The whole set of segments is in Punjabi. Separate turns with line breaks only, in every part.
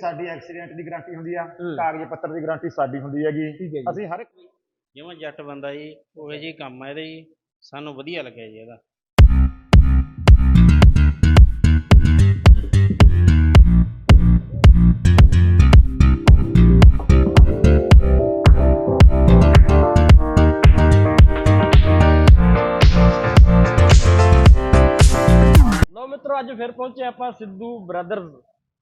ਸਾਡੀ ਐਕਸੀਡੈਂਟ ਦੀ ਗਾਰੰਟੀ ਹੁੰਦੀ ਆ
ਹੂੰ।
ਕਾਗਜ਼ ਪੱਤਰ ਦੀ ਗਾਰੰਟੀ ਸਾਡੀ ਹੁੰਦੀ ਹੈਗੀ।
ਠੀਕ ਹੈ ਜੀ।
ਅਸੀਂ ਹਰ ਇੱਕ
ਜਿਵੇਂ ਜੱਟ ਬੰਦਾ ਜੀ ਉਹੋ ਜਿਹੀ ਕੰਮ ਆ ਇਹਦੇ ਜੀ ਸਾਨੂੰ ਵਧੀਆ ਲੱਗਿਆ ਜੀ ਇਹਦਾ।
ਲੋ ਮਿੱਤਰੋ ਅੱਜ ਫਿਰ ਪਹੁੰਚੇ ਆਪਾਂ ਸਿੱਧੂ ਬ੍ਰਦਰਜ਼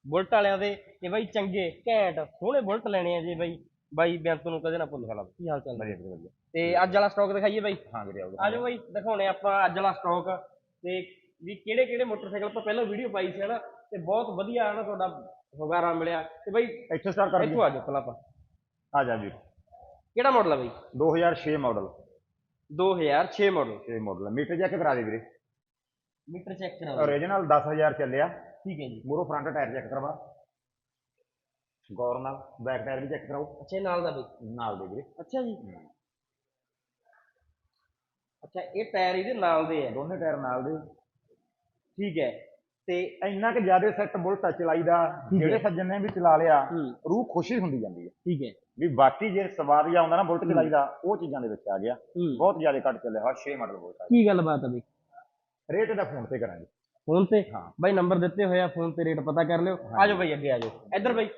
ਬੁਲਟ ਵਾਲਿਆਂ ਦੇ ਕਿ ਬਾਈ ਚੰਗੇ ਘੈਂਟ ਸੋਹਣੇ ਬੁਲਟ ਲੈਣੇ ਆ ਜੀ ਬਾਈ ਬਾਈ ਬੇਅੰਤ ਨੂੰ ਕਦੇ ਨਾ ਭੁੱਲ ਜਾਣਾ ਕੀ ਹਾਲ ਚਾਲ?
ਵਧੀਆ
ਤੇ ਅੱਜ ਵਾਲਾ ਸਟਾਕ ਦਿਖਾਈਏ ਬਾਈ?
ਹਾਂ ਵੀਰੇ ਆਓ
ਆਜੋ ਬਾਈ ਦਿਖਾਉਣੇ ਆਪਾਂ ਅੱਜ ਵਾਲਾ ਸਟਾਕ ਤੇ ਵੀ ਕਿਹੜੇ ਕਿਹੜੇ ਮੋਟਰਸਾਈਕਲ ਆਪਾਂ ਪਹਿਲਾਂ ਵੀਡੀਓ ਪਾਈ ਸੀ ਹਨਾ? ਤੇ ਬਹੁਤ ਵਧੀਆ ਹਨਾ ਤੁਹਾਡਾ ਹੁਗਾਰਾ ਮਿਲਿਆ। ਤੇ ਬਾਈ
ਇੱਥੇ ਸਟਾਰਟ ਕਰ
ਇੱਥੋਂ ਆ ਜਾਓ ਪਹਿਲਾਂ ਆਪਾਂ।
ਆ ਜਾ ਵੀਰ
ਕਿਹੜਾ ਮਾਡਲ ਆ ਬਾਈ?
2006 model
2006 model
6 model meter check ਕਰਾ ਦੇ ਵੀਰੇ।
ਮੀਟਰ ਚੈੱਕ ਕਰਾਓ
ਓਰੀਜਨਲ 10000 ਚੱਲਿਆ।
ਠੀਕ ਹੈ ਜੀ।
ਮੂਰੋ ਫਰੰਟ ਟਾਇਰ ਚੈੱਕ ਕਰਵਾ। ਗੌਰ ਨਾਲ ਬੈਕ ਟਾਇਰ ਵੀ ਚੈੱਕ ਕਰਾਓ।
ਅੱਛਾ ਇਹ ਨਾਲ ਦਾ ਬਾਈ
ਨਾਲ ਦੇ ਵੀਰੇ।
ਅੱਛਾ ਜੀ। ਅੱਛਾ ਇਹ ਟਾਇਰ ਇਹਦੇ ਨਾਲ ਦੇ ਆ
ਦੋਨੇ ਟਾਇਰ ਨਾਲ ਦੇ।
ਠੀਕ ਹੈ। ਤੇ
ਇੰਨਾ ਕਿ ਜ਼ਿਆਦਾ ਸੈੱਟ ਬੁਲਟ ਚਲਾਈਦਾ
ਠੀਕ ਹੈ।
ਜਿਹੜੇ ਸੱਜਣ ਨੇ ਵੀ ਚਲਾ ਲਿਆ ਰੂਹ ਖੁਸ਼ੀ ਹੁੰਦੀ ਜਾਂਦੀ ਹੈ।
ਠੀਕ ਹੈ।
ਵੀ ਬਾਕੀ ਜੇ ਸਵਾਰੀ ਆਉਂਦਾ ਨਾ ਬੁਲਟ
ਹੂੰ।
ਚਲਾਈਦਾ ਉਹ ਚੀਜ਼ਾਂ ਦੇ ਵਿੱਚ ਆ ਗਿਆ। ਬਹੁਤ ਜ਼ਿਆਦਾ ਘੱਟ ਚੱਲਿਆ ਹੋਇਆ 6 ਮਾਡਲ ਬੁਲਟ ਆ
ਕੀ ਗੱਲ ਬਾਤ ਹੈ ਬਈ?
ਰੇਟ ਦਾ ਫੋਨ ਤੇ ਕਰਾਂਗੇ।
ਫੋਨ ਤੇ। ਬਾਈ ਨੰਬਰ ਦਿੱਤੇ ਹੋਏ ਆ ਫੋਨ ਤੇ ਰੇਟ ਪਤਾ ਕਰ ਲਿਓ। ਆਜੋ ਬਾਈ ਅੱਗੇ ਆਜੋ ਇੱਧਰ ਬਾਈ।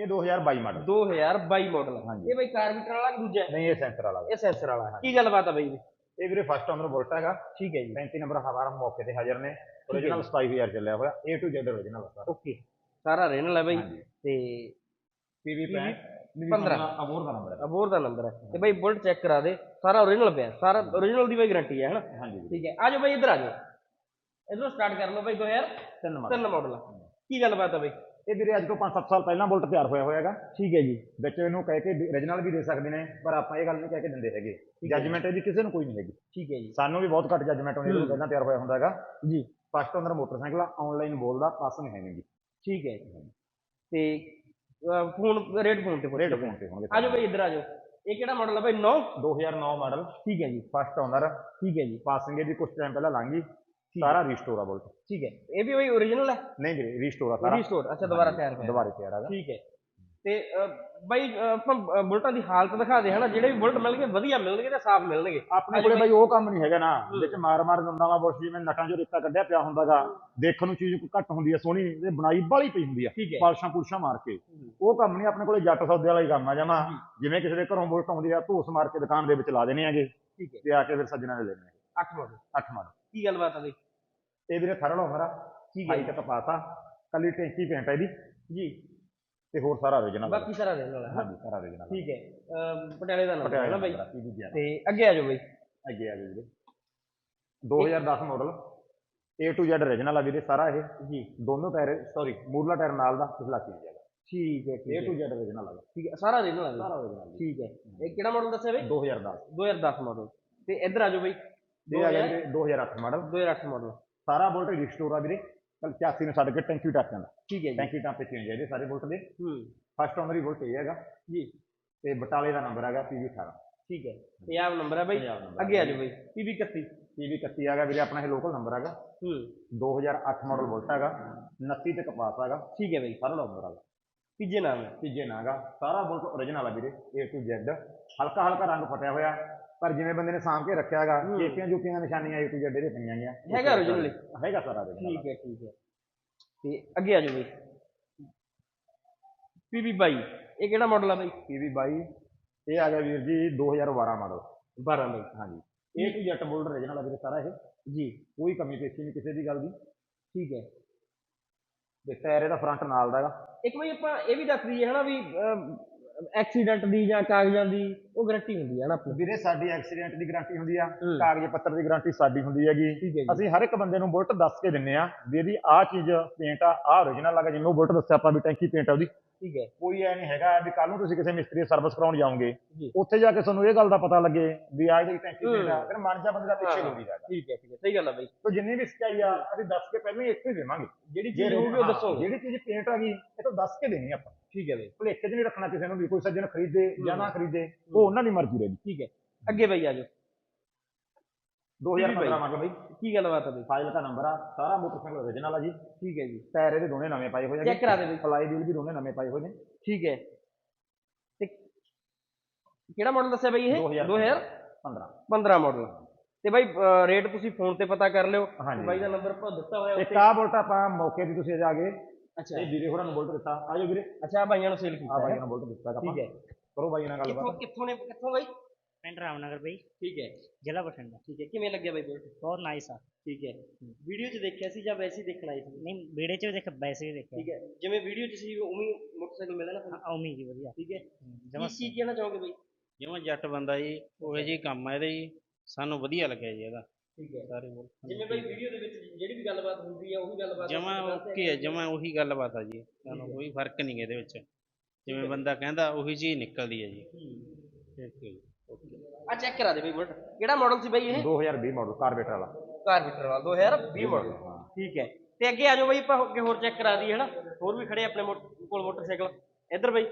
ਇਹ 2022 ਮਾਡਲ।
2022 ਮਾਡਲ।
ਹਾਂਜੀ।
ਇਹ ਬਾਈ ਕਾਰਬੀਟਰ ਵਾਲਾ ਕਿ ਦੂਜਾ?
ਨਹੀਂ ਇਹ ਸੈਂਸਰ ਵਾਲਾ।
ਇਹ ਸੈਂਸਰ ਵਾਲਾ ਹੈ। ਕੀ ਗੱਲ ਬਾਤ ਹੈ ਬਾਈ?
ਇਹ ਵੀਰੇ ਫਸਟ ਓਨਰ ਬੁਲਟ ਹੈਗਾ।
ਠੀਕ ਹੈ ਜੀ।
35 ਨੰਬਰ ਹਵਾਰਾ ਮੌਕੇ ਤੇ ਹਾਜ਼ਰ ਨੇ। origignal
ਜੀ।
27000 ਚੱਲਿਆ ਹੋਇਆ। A to Z origignal ਆ ਸਾਰਾ।
ਓਕੇ। ਸਾਰਾ ਰੇਨਲ ਹੈ ਬਾਈ। ਤੇ
PV
PV
15 ਅਬੋਰ ਦਾ ਨੰਬਰ ਹੈ।
ਅਬੋਰ ਦਾ ਨੰਬਰ ਹੈ। ਤੇ ਬਾਈ ਬੁਲਟ ਚੈੱਕ ਕਰਾ ਦੇ। ਸਾਰਾ ਓਰੀਜਨਲ ਪਿਆ। ਸਾਰਾ ਓਰੀਜਨਲ ਦੀ ਬਾਈ ਗਾਰੰਟੀ ਹੈ ਹਨਾ। ਠੀਕ ਹੈ। ਆਜੋ ਬਾਈ ਇੱਧਰ ਆਜੋ ਇੱਧਰੋਂ ਸਟਾਰਟ ਕਰ ਲਓ ਬਾਈ 2003
ਤਿੰਨ ਮਾਡਲ
ਮਾਡਲ ਕੀ ਗੱਲ ਬਾਤ ਹੈ ਬਾਈ?
ਇਹ ਵੀਰੇ ਅੱਜ ਤੋਂ 5-7 ਸਾਲ ਪਹਿਲਾਂ ਬੁਲਟ ਤਿਆਰ ਹੋਇਆ ਹੋਇਆਗਾ।
ਠੀਕ ਹੈ ਜੀ।
ਵਿੱਚ ਇਹਨੂੰ ਕਹਿ ਕੇ origignal ਵੀ ਦੇ ਸਕਦੇ ਨੇ ਪਰ ਆਪਾਂ ਇਹ ਗੱਲ ਨਹੀਂ ਕਹਿ ਕੇ ਦਿੰਦੇ ਹੈਗੇ। ਜੱਜਮੈਂਟ ਇਹਦੀ ਕਿਸੇ ਨੂੰ ਕੋਈ ਨਹੀਂ ਹੈਗੀ।
ਠੀਕ ਹੈ ਜੀ।
ਸਾਨੂੰ ਵੀ ਬਹੁਤ ਘੱਟ ਜੱਜਮੈਂਟ ਹੁੰਦੀ ਜਦੋਂ। ਪਹਿਲਾਂ ਤਿਆਰ ਹੋਇਆ ਹੁੰਦਾ ਹੈਗਾ
ਜੀ
ਫਸਟ ਓਨਰ ਮੋਟਰਸਾਈਕਲ ਆ ਆਨਲਾਈਨ ਬੋਲਦਾ ਪਾਸਿੰਗ ਹੈ ਨਹੀਂ ਜੀ
ਠੀਕ ਹੈ ਤੇ ਫੋਨ ਰੇਟ ਫੋਨ ਤੇ
ਰੇਟ। ਫੋਨ ਤੇ ਹੋਣਗੇ।
ਆਜੋ ਬਾਈ ਇੱਧਰ ਆਜੋ। ਇਹ ਕਿਹੜਾ ਮਾਡਲ ਹੈ ਬਾਈ? 9
2009 ਮਾਡਲ
ਠੀਕ ਹੈ ਜੀ।
ਫਸਟ ਓਨਰ
ਠੀਕ ਹੈ ਜੀ।
ਪਾਸਿੰਗ ਇਹਦੀ ਕੁਝ ਟਾਈਮ ਪਹਿਲਾਂ ਲੰਘ ਸਾਰਾ ਰੀਸਟੋਰ ਆ ਬੁਲਟ
ਠੀਕ ਹੈ ਇਹ ਵੀ ਬਾਈ ਓਰੀਜਨਲ ਹੈ
ਨਹੀਂ ਵੀਰੇ ਰੀਸਟੋਰ ਆ ਸਾਰਾ
ਰੀਸਟੋਰ ਅੱਛਾ ਦੁਬਾਰਾ ਤਿਆਰ ਹੋਇਆ
ਦੁਬਾਰੇ ਤਿਆਰ ਹੈਗਾ
ਠੀਕ ਹੈ ਤੇ ਅਹ, ਬਾਈ ਅਹ, ਆਪਾਂ ਅਹ, ਬੁਲਟਾਂ ਦੀ ਹਾਲਤ ਦਿਖਾ ਦੇ ਹਨਾ ਜਿਹੜੇ ਵੀ ਬੁਲਟ ਮਿਲਣਗੇ ਵਧੀਆ ਮਿਲਣਗੇ ਤੇ ਸਾਫ਼ ਮਿਲਣਗੇ
ਆਪਣੇ ਕੋਲੇ ਬਾਈ ਉਹ ਕੰਮ ਨਹੀਂ ਹੈਗਾ ਨਾ। ਵਿੱਚ ਮਾਰ ਮਾਰ ਦਿੰਦਾ ਵਾ ਬੁਲਟ ਜਿਵੇਂ ਨਟਾਂ ਚੋਂ ਰੇਤਾ ਕੱਢਿਆ ਪਿਆ ਹੁੰਦਾਗਾ ਦੇਖਣ ਨੂੰ ਚੀਜ਼ ਘੱਟ ਹੁੰਦੀ ਹੈ ਸੋਹਣੀ ਤੇ ਬਣਾਈ ਬਾਲੀ ਪਈ ਹੁੰਦੀ ਆ
ਠੀਕ ਹੈ
ਪਾਲਸ਼ਾਂ ਪੁਲਸ਼ਾਂ ਮਾਰ ਕੇ। ਉਹ ਕੰਮ ਨਹੀਂ ਆਪਣੇ ਕੋਲੇ ਜੱਟ ਸੌਦੇ ਵਾਲਾ ਹੀ ਕੰਮ ਆ ਜਮਾ ਜਿਵੇਂ ਕਿਸੇ ਦੇ ਘਰੋਂ ਬੁਲਟ ਆਉਂਦੀ ਆ ਧੂਸ ਮਾਰ ਕੇ ਦੁਕਾਨ ਦੇ ਵਿੱਚ ਲਾ ਦੇਣੇ ਆਗੇ
ਠੀਕ ਹੈ
ਤੇ ਆ ਕੇ ਫਿਰ ਸੱਜਣਾ ਦੇ ਲੈਣੇ
8 ਮਾਡਲ
ਅੱਠ ਮਾਰ
ਕੀ ਗੱਲਬਾਤ ਆ ਬਾਈ
ਇਹ ਵੀਰੇ ਥਰਲ ਹੋਮਰਾ
ਠੀਕ ਹੈ
ਹਾਈ ਤੱਕ ਪਾਤਾ ਕੱਲੀ ਟੈਂਕੀ ਪੇਂਟ ਹੈ ਇਹਦੀ।
ਜੀ।
ਤੇ ਹੋਰ ਸਾਰਾ origignal
ਬਾਕੀ ਸਾਰਾ ਰਹਿਣ ਵਾਲਾ ਹੈ
ਹਾਂਜੀ ਸਾਰਾ origignal
ਠੀਕ ਹੈ। ਪਟਿਆਲੇ ਦਾ ਨੰਬਰ ਹੈ ਨਾ ਬਾਈ? ਤੇ ਅੱਗੇ ਆ ਜਾਓ ਬਾਈ।
ਅੱਗੇ ਆ ਵੀਰੇ। 2010 model A to Z origignal ਆ ਵੀਰੇ ਸਾਰਾ ਇਹ।
ਜੀ।
ਦੋਨੋਂ ਟਾਇਰ ਸੌਰੀ ਮੂਰਲਾ ਟਾਇਰ ਨਾਲ ਦਾ ਪਿਛਲਾ ਚੀਜ਼ ਹੈਗਾ
ਠੀਕ ਹੈ
A
ਠੀਕ
to
ਹੈ
Z origignal ਹੈਗਾ
ਠੀਕ ਹੈ ਸਾਰਾ ਰਹਿਣ ਵਾਲਾ
ਸਾਰਾ origignal
ਠੀਕ ਹੈ। ਇਹ ਕਿਹੜਾ ਮਾਡਲ ਦੱਸਿਆ ਬਾਈ?
2010
2010 ਮਾਡਲ ਤੇ ਇੱਧਰ ਆ ਜਾਓ ਬਾਈ।
ਇਹ ਆ ਗਿਆ ਵੀਰੇ 2008 ਮਾਡਲ
2008 ਮਾਡਲ
ਸਾਰਾ ਬੁਲਟ ਰਿਸਟੋਰ ਆ ਵੀਰੇ। ਕੱਲ 84 ਨੂੰ ਛੱਡ ਕੇ ਟੈਂਕੀ ਟੱਕ ਜਾਂਦਾ
ਠੀਕ ਹੈ ਜੀ।
ਟੈਂਕੀ ਟਾਪੇ ਚੇਂਜ ਹੈ ਇਹਦੇ ਸਾਰੇ ਬੁਲਟ ਦੇ।
ਹੂੰ।
ਫਸਟ ਓਨਰ ਹੀ ਬੁਲਟ ਇਹ ਹੈਗਾ।
ਜੀ।
ਤੇ ਬਟਾਲੇ ਦਾ ਨੰਬਰ ਹੈਗਾ PV 18
ਠੀਕ ਹੈ। ਪੰਜਾਬ ਨੰਬਰ ਹੈ ਬਾਈ? ਅੱਗੇ ਆ ਜਾਓ ਬਾਈ। PB 31
PV 31 ਹੈਗਾ ਵੀਰੇ ਆਪਣਾ ਇਹ ਲੋਕਲ ਨੰਬਰ ਹੈਗਾ।
ਹੂੰ।
2008 ਮਾਡਲ ਬੁਲਟ ਹੈਗਾ। 29 ਤੇ ਕਪਾਸ ਹੈਗਾ।
ਠੀਕ ਹੈ ਬਾਈ।
ਸਾਰਾ ਨੰਬਰ ਹੈਗਾ।
ਤੀਜੇ ਨਾਮ ਹੈ।
ਤੀਜੇ ਨਾਂ ਗਾ ਸਾਰਾ ਬੁਲਟ origignal ਆ ਵੀਰੇ A to Z ਹਲਕਾ ਹਲਕਾ ਰੰਗ ਫਟਿਆ ਹੋਇਆ। ਪਰ ਜਿਵੇਂ ਬੰਦੇ ਨੇ ਸਾਂਭ ਕੇ ਰੱਖਿਆ। ਜੇਪੀਆਂ ਜੂਪੀਆਂ ਨਿਸ਼ਾਨੀਆਂ A to Z ਇਹਦੇ ਪਈਆਂ ਗਈਆਂ।
ਹੈਗਾ original
ਹੈਗਾ ਸਾਰਾ original
ਠੀਕ ਹੈ ਠੀਕ ਹੈ। ਤੇ ਅੱਗੇ ਆ ਜਾਓ ਬਾਈ। PB 22 ਇਹ ਕਿਹੜਾ ਮਾਡਲ ਆ ਬਾਈ?
PV 22 ਇਹ ਆ ਗਿਆ ਵੀਰ ਜੀ 2012 ਮਾਡਲ
12 ਬਾਈ।
ਹਾਂਜੀ। A to Z Bullet origignal ਆ ਵੀਰੇ ਸਾਰਾ ਇਹ।
ਜੀ।
ਕੋਈ ਕਮੀ ਪੇਸ਼ੀ ਨਹੀਂ ਕਿਸੇ ਦੀ ਗੱਲ ਦੀ।
ਠੀਕ ਹੈ।
ਤੇ ਟਾਇਰ ਇਹਦਾ ਫਰੰਟ ਨਾਲ ਦਾ ਹੈਗਾ।
ਇੱਕ ਵਾਰੀ ਆਪਾਂ ਇਹ ਵੀ ਦੱਸ ਦਈਏ ਹਨਾ ਵੀ ਐਕਸੀਡੈਂਟ ਦੀ ਜਾਂ ਕਾਗਜ਼ਾਂ ਦੀ ਉਹ ਗਾਰੰਟੀ ਹੁੰਦੀ ਹੈ ਨਾ ਆਪਣੀ।
ਵੀਰੇ ਸਾਡੀ ਐਕਸੀਡੈਂਟ ਦੀ ਗਾਰੰਟੀ ਹੁੰਦੀ ਆ
ਹੂੰ।
ਕਾਗਜ਼ ਪੱਤਰ ਦੀ ਗਾਰੰਟੀ ਸਾਡੀ ਹੁੰਦੀ ਹੈਗੀ।
ਠੀਕ ਹੈ ਜੀ।
ਅਸੀਂ ਹਰ ਇੱਕ ਬੰਦੇ ਨੂੰ ਬੁਲਟ ਦੱਸ ਕੇ ਦਿੰਨੇ ਆ ਵੀ ਇਹਦੀ ਆਹ ਚੀਜ਼ ਪੇਂਟ ਆ ਆਹ origignal ਆ ਜਿਵੇਂ ਉਹ ਬੁਲਟ ਦੱਸਿਆ ਆਪਾਂ ਵੀ ਟੈਂਕੀ ਪੇਂਟ ਆ ਉਹਦੀ।
ਠੀਕ ਹੈ।
ਕੋਈ ਐ ਨਹੀਂ ਹੈਗਾ ਵੀ ਕੱਲ ਨੂੰ ਤੁਸੀਂ ਕਿਸੇ ਮਿਸਤਰੀ ਦੀ ਸਰਵਿਸ ਕਰਾਉਣ ਜਾਓਗੇ।
ਜੀ।
ਉੱਥੇ ਜਾ ਕੇ ਤੁਹਾਨੂੰ ਇਹ ਗੱਲ ਦਾ ਪਤਾ ਲੱਗੇ ਵੀ ਆਹ ਇਹਦੀ ਟੈਂਕੀ
ਹੂੰ।
ਫਿਰ ਮਨ ਜਾ ਬੰਦੇ ਦਾ ਪਿੱਛੇ
ਹਾਂ।
ਹੋ ਜਾਏਗਾ
ਠੀਕ ਹੈ ਠੀਕ ਹੈ। ਸਹੀ ਗੱਲ ਆ ਬਾਈ।
ਤੋ ਜਿੰਨੀ ਵੀ ਸਚਾਈ ਆ ਅਸੀਂ ਦੱਸ ਕੇ ਪਹਿਲਾਂ ਹੀ ਇੱਥੇ ਹੀ ਦੇਵਾਂਗੇ।
ਜਿਹੜੀ ਚੀਜ਼ ਹੋਊਗੀ ਉਹ
ਹਾਂ,
ਦੱਸੋ।
ਜਿਹੜੀ ਚੀਜ਼ ਪੇਂਟ ਆ ਗਈ ਇਹ ਤਾਂ ਦੱਸ ਕੇ ਦੇਣੀ ਆਪਾਂ।
ਠੀਕ ਹੈ ਬਾਈ।
ਭੁਲੇਖੇ 'ਚ ਨਹੀਂ ਰੱਖਣਾ ਕਿਸੇ ਨੂੰ ਵੀ ਕੋਈ ਸੱਜਣ ਖਰੀਦੇ ਜਾਂ ਨਾ
ਹੂੰ।
ਖਰੀਦੇ ਉਹ ਉਹਨਾਂ ਦੀ ਮਰਜ਼ੀ ਰਹੇਗੀ।
ਠੀਕ ਹੈ। ਅੱਗੇ ਬਾਈ ਆ ਜਾਓ।
2015 ਮਾਡਲ ਬਈ।
ਕੀ ਗੱਲਬਾਤ ਆ ਬਈ?
ਫਾਈਲ ਦਾ ਨੰਬਰ ਆ ਸਾਰਾ ਮੋਟਰਸਾਈਕਲ ਓਰੀਜਨਲ ਆ ਜੀ।
ਠੀਕ ਹੈ ਜੀ।
ਟਾਇਰ ਇਹਦੇ ਦੋਨੇ ਨਵੇਂ ਪਾਏ ਹੋਏ ਆ
ਚੈੱਕ ਕਰਾ ਦੇ ਬਈ।
ਫਲਾਈ ਵੀਲ ਵੀ ਦੋਨੇ ਨਵੇਂ ਪਾਏ ਹੋਏ ਨੇ।
ਠੀਕ ਹੈ। ਤੇ ਕਿਹੜਾ ਮਾਡਲ ਦੱਸਿਆ ਬਈ ਇਹ?
2015
2015 ਮਾਡਲ ਤੇ ਬਾਈ ਰੇਟ ਤੁਸੀਂ ਫੋਨ ਤੇ ਪਤਾ ਕਰ ਲਿਓ। ਬਾਈ ਦਾ ਨੰਬਰ ਆਪਾਂ ਦਿੱਤਾ ਹੋਇਆ ਉੱਤੇ
ਆ ਬੁਲਟ ਆਪਾਂ ਮੌਕੇ ਤੇ ਤੁਸੀਂ ਜਾ ਕੇ
ਅੱਛਾ।
ਇਹ ਵੀਰੇ ਹੋਰਾਂ ਨੂੰ ਬੁਲਟ ਦਿੱਤਾ। ਆਜੋ ਵੀਰੇ।
ਅੱਛਾ ਬਾਈਆਂ ਨੂੰ ਸੇਲ
ਆ
ਕੀਤਾ
ਬਾਈਆਂ
ਹੈ।
ਨੂੰ ਬੁਲਟ ਦਿੱਤਾ ਆਪਾਂ।
ਠੀਕ ਹੈ।
ਕਰੋ ਬਾਈ ਨਾਲ
ਕਿੱਥੋਂ
ਗੱਲਬਾਤ
ਕਿੱਥੋਂ ਨੇ ਕਿੱਥੋਂ ਬਾਈ?
ਪਿੰਡ ਰਾਮਨਗਰ ਬਈ
ਠੀਕ ਹੈ।
ਜ਼ਿਲ੍ਹਾ ਬਠਿੰਡਾ।
ਠੀਕ ਹੈ। ਕਿਵੇਂ ਲੱਗਿਆ ਬਾਈ ਬੋਲਟ
ਬਹੁਤ ਨਾਈਸ ਆ।
ਠੀਕ ਹੈ। ਵੀਡੀਓ 'ਚ ਦੇਖਿਆ ਸੀ ਜਾਂ ਵੈਸੇ ਹੀ ਦੇਖਣਾ ਸੀ?
ਨਹੀਂ ਵੀਡੀਓ ਚ ਵੀ ਦੇਖ ਵੈਸੇ ਵੀ ਦੇਖਿਆ।
ਠੀਕ ਹੈ। ਜਿਵੇਂ ਵੀਡੀਓ 'ਚ ਸੀ ਉਵੇਂ ਹੀ ਮੋਟਰਸਾਈਕਲ ਮਿਲਦਾ ਨਾ?
ਔਮੀ ਜੀ ਵਧੀਆ।
ਠੀਕ ਹੈ।
ਜਮਾਂ
ਕੀ ਕੀ ਕਹਿਣਾ ਚਾਹੋਗੇ ਬਾਈ?
ਜਿਵੇਂ ਜੱਟ ਬੰਦਾ ਜੀ ਉਹੋ ਜੀ ਕੰਮ ਆ ਇਹਦੇ ਜੀ। ਸਾਨੂੰ ਵਧੀਆ ਲੱਗਿਆ ਜੀ ਇਹਦਾ।
ਠੀਕ ਹੈ।
ਸਾਰੇ ਬੋਲ।
ਜਿਵੇਂ ਬਾਈ ਵੀਡੀਓ ਦੇ ਵਿੱਚ ਜਿਹੜੀ ਵੀ ਗੱਲਬਾਤ ਹੁੰਦੀ ਹੈ ਉਹੀ ਗੱਲਬਾਤ
ਜਮਾ ਓਕੇ ਹੈ। ਜਮਾ ਉਹੀ ਗੱਲਬਾਤ ਆ ਜੀ। ਸਾਨੂੰ ਕੋਈ ਫ਼ਰਕ ਨਹੀਂ ਇਹਦੇ ਵਿੱਚ। ਜਿਵੇਂ ਬੰਦਾ ਕਹਿੰਦਾ ਉਹੀ ਚੀਜ਼ ਨਿਕਲਦੀ ਹੈ ਜੀ। ਠੀਕ ਹੈ ਜੀ।
ਆ ਚੈੱਕ ਕਰਾ ਦੇ ਬਾਈ ਬੁਲਟ। ਕਿਹੜਾ ਮਾਡਲ ਸੀ ਬਾਈ ਇਹ?
2020 ਮਾਡਲ ਕਾਰਬੇਟਰ ਵਾਲਾ।
ਕਾਰਬੀਟਰ ਵਾਲਾ 2020 ਮਾਡਲ ਠੀਕ ਹੈ। ਤੇ ਅੱਗੇ ਆ ਜਾਓ ਬਾਈ ਆਪਾਂ ਅੱਗੇ ਹੋਰ ਚੈੱਕ ਕਰਾ ਦਈਏ ਹਨਾ? ਹੋਰ ਵੀ ਖੜੇ ਆਪਣੇ ਕੋਲ ਮੋਟਰਸਾਈਕਲ। ਇੱਧਰ ਬਾਈ।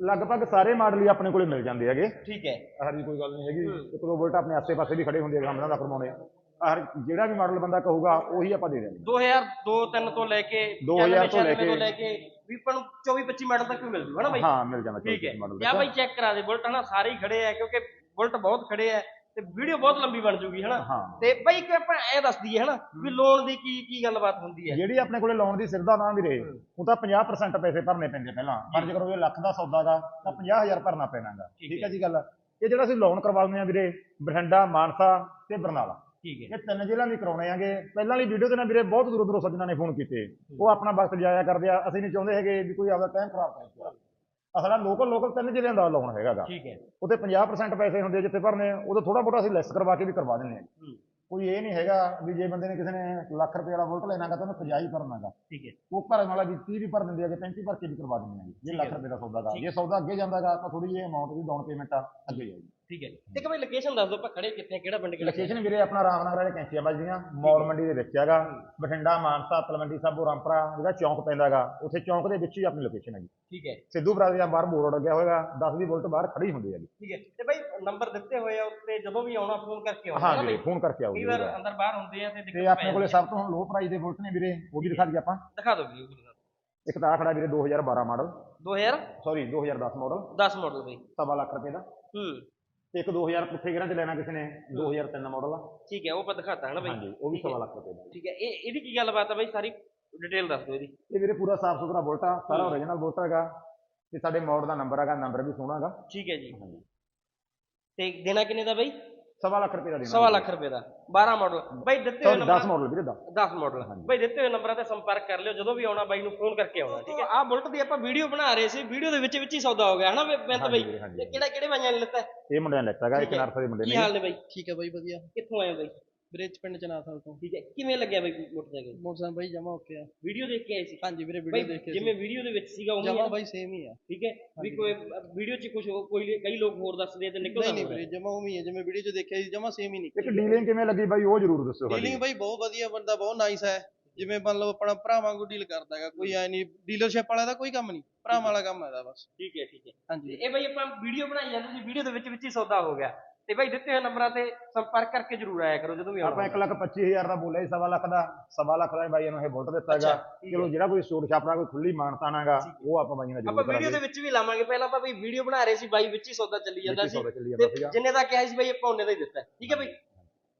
ਲਗਭਗ ਸਾਰੇ ਮਾਡਲ ਹੀ ਆਪਣੇ ਕੋਲੇ ਮਿਲ ਜਾਂਦੇ ਹੈਗੇ।
ਠੀਕ ਹੈ।
ਹਰ ਜੀ ਕੋਈ ਗੱਲ ਨਹੀਂ ਹੈਗੀ। ਇੱਕ ਦੋ ਬੁਲਟ ਆਪਣੇ ਆਸੇ-ਪਾਸੇ ਵੀ ਖੜੇ ਹੁੰਦੇ ਆ ਸਾਹਮਣੇ ਦਾ ਕਰਵਾਉਣੇ ਆ। ਹਰ ਜਿਹੜਾ ਵੀ ਮਾਡਲ ਬੰਦਾ ਕਹੂਗਾ ਉਹੀ ਆਪਾਂ ਦੇ ਦੇਣਗੇ
2002 3 ਤੋਂ ਲੈ ਕੇ
2000 ਤੋਂ ਲੈ
96 ਤੋਂ
ਕੇ-
ਲੈ ਕੇ ਵੀ ਆਪਾਂ ਨੂੰ 24 25 ਮਾਡਲ ਤੱਕ ਵੀ ਮਿਲ ਜੂ ਹਨਾ ਬਾਈ?
ਹਾਂ ਮਿਲ ਜਾਂਦਾ
ਠੀਕ ਹੈ।
ਮਾਡਲ
ਬਾਈ ਚੈੱਕ ਕਰਾ ਦੇ ਬੁਲਟ ਹਨਾ ਸਾਰੇ ਹੀ ਖੜੇ ਆ ਕਿਉਂਕਿ ਬੁਲਟ ਬਹੁਤ ਖੜੇ ਆ ਤੇ ਵੀਡੀਓ ਬਹੁਤ ਲੰਬੀ ਬਣ ਜੂਗੀ ਹਨਾ? ਤੇ ਬਾਈ ਇੱਕ ਆਪਾਂ ਇਹ ਦੱਸ ਦਈਏ ਹਨਾ ਵੀ ਲੋਨ ਦੀ ਕੀ ਕੀ ਗੱਲਬਾਤ ਹੁੰਦੀ ਹੈ?
ਜਿਹੜੀ ਆਪਣੇ ਕੋਲੇ ਲੋਨ ਦੀ ਸਿਰਦਾ ਨਾ ਵੀਰੇ ਉਹ ਤਾਂ 50% ਪੈਸੇ ਭਰਨੇ ਪੈਂਦੇ ਪਹਿਲਾਂ। ਪਰ ਜੇਕਰ ਉਹ ਲੱਖ ਦਾ ਸੌਦਾਗਾ ਤਾਂ 50000 ਭਰਨਾ ਪੈਣਾਗਾ ਠੀਕ ਹੈ। ਜੀ ਗੱਲ। ਇਹ ਜਿਹੜਾ ਅਸੀਂ ਲੋਨ ਕਰਵਾ ਦਿੰਦੇ ਆ ਵੀਰੇ ਬਠਿੰਡਾ ਮਾਨਸਾ ਤੇ ਬਰਨਾਲਾ।
ਠੀਕ ਹੈ।
ਇਹ ਤਿੰਨ ਜ਼ਿਲ੍ਹਿਆਂ ਦੀ ਕਰਾਉਣੇ ਆਂਗੇ ਪਹਿਲਾਂ ਵਾਲੀ ਵੀਡੀਓ ਤੇ ਨਾ ਵੀਰੇ ਬਹੁਤ ਦੂਰੋਂ ਦੂਰੋਂ ਸੱਜਣਾ ਨੇ ਫੋਨ ਕੀਤੇ। ਉਹ ਆਪਣਾ ਵਕਤ ਜਾਇਆ ਕਰਦੇ ਆ। ਅਸੀਂ ਨਹੀਂ ਚਾਹੁੰਦੇ ਹੈਗੇ ਵੀ ਕੋਈ ਆਪਦਾ ਟਾਈਮ ਖਰਾਬ ਕਰੇ। ਅਸਲਾ ਲੋਕਲ ਲੋਕਲ ਤਿੰਨ ਜ਼ਿਲ੍ਹਿਆਂ ਦਾ ਲੋਨ ਹੈਗਾਗਾ
ਠੀਕ ਹੈ।
ਉਹਤੇ 50% ਪੈਸੇ ਹੁੰਦੇ ਜਿੱਥੇ ਭਰਨੇ ਉਦੋਂ ਥੋੜਾ ਬਹੁਤਾ ਅਸੀਂ ਲੈਸ ਕਰਵਾ ਕੇ ਵੀ ਕਰਵਾ ਦਿੰਦੇ ਆ।
ਹੂੰ।
ਕੋਈ ਇਹ ਨਹੀਂ ਹੈਗਾ ਵੀ ਜੇ ਬੰਦੇ ਨੇ ਕਿਸੇ ਨੇ ਲੱਖ ਰੁਪਏ ਵਾਲਾ ਵੋਲਟ ਲੈਣਾਗਾ ਤਾਂ ਉਹਨੂੰ 50 ਹੀ ਭਰਨਾਗਾ
ਠੀਕ ਹੈ।
ਉਹ ਭਰਨ ਵਾਲਾ ਵੀ 30 ਵੀ ਭਰ ਦਿੰਦੇ ਆਗੇ 35 ਭਰ ਕੇ ਵੀ ਕਰਵਾ ਦਿੰਦੇ ਆ। ਜੇ ਲੱਖ ਰੁਪਏ ਦਾ ਸੌਦਾ ਗਾ ਜੇ ਸੌਦਾ ਅੱਗੇ ਜਾਂਦਾਗਾ ਤਾਂ ਥੋੜੀ ਜਿਹੀ ਅਮਾਉਂਟ ਦੀ ਡਾਊਨ ਪੇਮੈਂਟ ਆ ਅੱਗੇ ਜਾਏਗੀ
ਠੀਕ ਹੈ ਤੇ ਕਿ ਬਾਈ ਲੋਕੇਸ਼ਨ ਦੱਸ ਦਿਓ ਆਪਾਂ ਖੜੇ ਕਿੱਥੇ ਆ, ਕਿਹੜਾ ਪਿੰਡ ਕਿਹੜਾ
ਲੋਕੇਸ਼ਨ ਵੀਰੇ ਆਪਣਾ ਰਾਮਨਗਰ ਵਾਲੇ ਕੈਂਚੀਆਂ ਵੱਜਦੀਆਂ ਮੌਲ ਮੰਡੀ ਦੇ ਵਿੱਚ ਹੈਗਾ ਬਠਿੰਡਾ ਮਾਨਸਾ ਤਲਵੰਡੀ ਸਾਬੋ ਰਾਮਪੁਰਾ ਜਿਹੜਾ ਚੌਂਕ ਪੈਂਦਾਗਾ। ਉੱਥੇ ਚੌਂਕ ਦੇ ਵਿੱਚ ਹੀ ਆਪਣੀ ਲੋਕੇਸ਼ਨ ਹੈਗੀ।
ਠੀਕ ਹੈ।
ਸਿੱਧੂ ਬਰਾਦਰ ਦਾ ਬਾਹਰ ਬੋਰਡ ਲੱਗਿਆ ਹੋਏਗਾ 10 20 ਵੋਲਟ ਬਾਹਰ ਖੜੀ ਹੁੰਦੀ ਹੈਗੀ।
ਠੀਕ ਹੈ। ਤੇ ਬਾਈ ਨੰਬਰ ਦਿੱਤੇ ਹੋਏ ਆ ਉੱਤੇ ਜਦੋਂ ਵੀ ਆਉਣਾ ਫੋਨ ਕਰਕੇ ਆਉਣਾ।
ਹਾਂ
ਹੈ ਨਾ
ਵੀਰੇ? ਫੋਨ ਕਰਕੇ ਆਓ
ਕਈ ਵਾਰ
ਵੀਰੇ।
ਅੰਦਰ ਬਾਹਰ ਹੁੰਦੇ ਆ ਤੇ
ਤੇ
ਦਿੱਕਤ
ਆਪਣੇ
ਪੈ
ਕੋਲੇ
ਜਾਂਦੀ
ਸਭ ਤੋਂ ਲੋ ਪ੍ਰਾਈਸ ਦੇ ਬੁਲਟ ਨੇ ਵੀਰੇ ਉਹ ਵੀ ਦਿਖਾ ਦਈਏ ਆਪਾਂ।
ਦਿਖਾ ਦਿਓ ਵੀਡੀਓ ਦਿਖਾ
ਇੱਕ ਤਾਂ ਆਹ ਖੜਾ ਵੀਰੇ 2012 ਮਾਡਲ
ਦਿਓ 2010
ਸੌਰੀ 2010 ਮਾਡਲ
ਮਾਡਲ ਬਾਈ।
ਸਵਾ ਲੱਖ ਰੁਪਏ ਦਾ।
ਹੂੰ।
ਤੇ ਇੱਕ 2000 ਪੁੱਠੇ ਗੇਰਾਂ ਚ ਲੈਣਾ ਕਿਸੇ ਨੇ 2003 ਮਾਡਲ ਆ।
ਠੀਕ ਹੈ ਉਹ ਆਪਾਂ ਦਿਖਾਤਾ ਹੈ ਨਾ ਬਾਈ।
ਹਾਂਜੀ ਉਹ ਵੀ ਸਵਾ ਲੱਖ ਰੁਪਏ ਦਾ।
ਠੀਕ ਹੈ ਇਹ ਇਹਦੀ ਕੀ ਗੱਲਬਾਤ ਹੈ ਬਾਈ? ਸਾਰੀ ਡਿਟੇਲ ਦੱਸ ਦਿਓ ਇਹਦੀ।
ਇਹ ਵੀਰੇ ਪੂਰਾ ਸਾਫ਼ ਸੁਥਰਾ ਬੁਲਟ ਆ ਸਾਰਾ ਓਰੀਜਨਲ ਬੁਲਟ ਹੈਗਾ। ਤੇ ਸਾਡੇ ਮੋਡ ਦਾ ਨੰਬਰ ਹੈਗਾ ਨੰਬਰ ਵੀ ਸੋਹਣਾ ਹੈਗਾ।
ਠੀਕ ਹੈ ਜੀ।
ਹਾਂਜੀ।
ਤੇ ਦੇਣਾ ਕਿੰਨੇ ਦਾ ਬਾਈ?
ਸਵਾ ਲੱਖ ਰੁਪਏ ਦਾ ਦੇਣਾ
ਸਵਾ ਲੱਖ ਰੁਪਏ ਦਾ 12 ਮਾਡਲ ਬਾਈ ਦਿੱਤੇ ਹੋਏ ਨੰਬਰ
10 ਮਾਡਲ ਵੀਰੇ ਦਾ
10 ਮਾਡਲ ਬਾਈ ਦਿੱਤੇ ਹੋਏ ਨੰਬਰਾਂ ਤੇ ਸੰਪਰਕ ਕਰ ਲਿਓ ਜਦੋਂ ਵੀ ਆਉਣਾ ਬਾਈ ਨੂੰ ਫੋਨ ਕਰਕੇ ਆਉਣਾ ਠੀਕ ਹੈ ਆਹ ਬੁਲਟ ਦੀ ਆਪਾਂ ਵੀਡੀਓ ਬਣਾ ਰਹੇ ਸੀ ਵੀਡੀਓ ਦੇ ਵਿੱਚ ਵਿੱਚ ਹੀ ਸੌਦਾ ਹੋ ਗਿਆ ਹਨਾ ਬੇਅੰਤ
ਹਾਂਜੀ
ਬਾਈ। ਤੇ ਕਿਹੜਾ ਕਿਹੜੇ ਬਾਈਆਂ ਨੇ ਲਿੱਤਾ?
ਇਹ ਮੁੰਡਿਆਂ ਨੇ ਲੈਤਾ ਹੈਗਾ ਇੱਕ। ਨਰਸਰੀ ਮੁੰਡੇ
ਕੀ
ਨੇ
ਹਾਲ ਨੇ ਬਾਈ
ਠੀਕ ਹੈ ਬਾਈ ਵਧੀਆ
ਕਿੱਥੋਂ ਆਏ ਬਾਈ
ਬ੍ਰਿਜ ਪਿੰਡ ਚਨਾਥਲ ਤੋਂ।
ਠੀਕ ਹੈ ਕਿਵੇਂ ਲੱਗਿਆ ਬਾਈ ਮੋਟਰਸਾਈਕਲ?
ਮੋਟਰਸਾਈਕਲ ਬਾਈ ਜਮਾ ਓਕੇ ਆ।
ਵੀਡੀਓ ਦੇਖ ਕੇ ਆਏ ਸੀ?
ਹਾਂਜੀ ਵੀਰੇ ਵੀਡੀਓ ਦੇਖ ਕੇ
ਜਿਵੇਂ ਵੀਡੀਓ ਦੇ ਵਿੱਚ ਸੀਗਾ ਉਵੇਂ
ਜਮਾ? ਬਾਈ ਸੇਮ ਹੀ ਆ।
ਠੀਕ ਹੈ ਵੀ ਕੋਈ ਵੀਡੀਓ 'ਚ ਕੁਝ ਕੋਈ ਕਈ ਲੋਕ ਹੋਰ ਦੱਸਦੇ ਤੇ ਨਿਕਲਦਾ
ਨਹੀਂ। ਵੀਰੇ ਜਮਾ ਉਵੇਂ ਹੀ ਹੈ ਜਿਵੇਂ ਵੀਡੀਓ 'ਚ ਦੇਖਿਆ ਸੀ ਜਮਾ ਸੇਮ ਹੀ
ਇੱਕ
ਨਿਕਲੀ
ਡੀਲਿੰਗ ਕਿਵੇਂ ਲੱਗੀ ਬਾਈ ਉਹ ਜ਼ਰੂਰ ਸਾਡੀ।
ਡੀਲਿੰਗ ਬਾਈ ਬਹੁਤ ਵਧੀਆ ਬੰਦਾ ਬਹੁਤ ਨਾਈਸ ਹੈ। ਜਿਵੇਂ ਮੰਨ ਲਓ ਆਪਣਾ ਭਰਾ ਵਾਂਗੂ ਡੀਲ ਕਰਦਾ ਹੈਗਾ ਕੋਈ ਐ ਨਹੀਂ ਡੀਲਰਸ਼ਿਪ ਵਾਲਾ ਦਾ ਕੋਈ ਕੰਮ ਨਹੀਂ ਭਰਾ ਵਾਲਾ ਕੰਮ ਹੈ ਇਹਦਾ ਬਸ।
ਠੀਕ ਹੈ ਠੀਕ ਹੈ।
ਹਾਂਜੀ।
ਇਹ ਬਾਈ ਆਪਾਂ ਵੀਡੀਓ ਬਣਾਈ ਜਾਂਦੇ ਸੀ ਵੀਡੀਓ ਦੇ ਵਿੱਚ ਵਿੱਚ ਹੀ ਸੌਦਾ ਹੋ ਗਿਆ। ਤੇ ਬਾਈ ਦਿੱਤੇ ਹੋਏ ਨੰਬਰਾਂ ਤੇ ਸੰਪਰਕ ਕਰਕੇ ਜਰੂਰ ਆਇਆ ਕਰੋ ਜਦੋਂ ਵੀ ਆਉਣਾ
ਆਪਾਂ 1 ਲੱਖ 25000 ਦਾ ਬੋਲਿਆ ਸੀ ਸਵਾ ਲੱਖ ਦਾ ਸਵਾ ਲੱਖ ਦਾ ਬਾਈ ਨੂੰ ਇਹ ਬੁਲਟ ਦਿੱਤਾ ਹੈਗਾ।
ਠੀਕ
ਚਲੋ ਜਿਹੜਾ ਕੋਈ ਸੂਟ ਛਾਪੜਾ ਕੋਈ ਖੁੱਲੀ ਮਾਨਤਾ ਨਾਗਾ ਉਹ ਆਪਾਂ ਦਾ
ਆਪਾਂ
ਜ਼ਰੂਰ
ਵੀਡੀਓ ਦੇ ਵਿੱਚ ਵੀ ਲਾਵਾਂਗੇ। ਪਹਿਲਾਂ ਆਪਾਂ ਵੀ ਵੀਡੀਓ ਬਣਾ ਰਹੇ ਸੀ ਬਾਈ ਵਿੱਚ ਹੀ ਸੌਦਾ ਚੱਲੀ ਜਾਂਦਾ ਸੀ। ਜਿੰਨੇ ਦਾ ਕਿਹਾ ਸੀ ਬਾਈ ਆਪਾਂ ਉਹਨੇ ਦਾ ਹੀ ਦਿੱਤਾ। ਠੀਕ ਹੈ ਬਾਈ?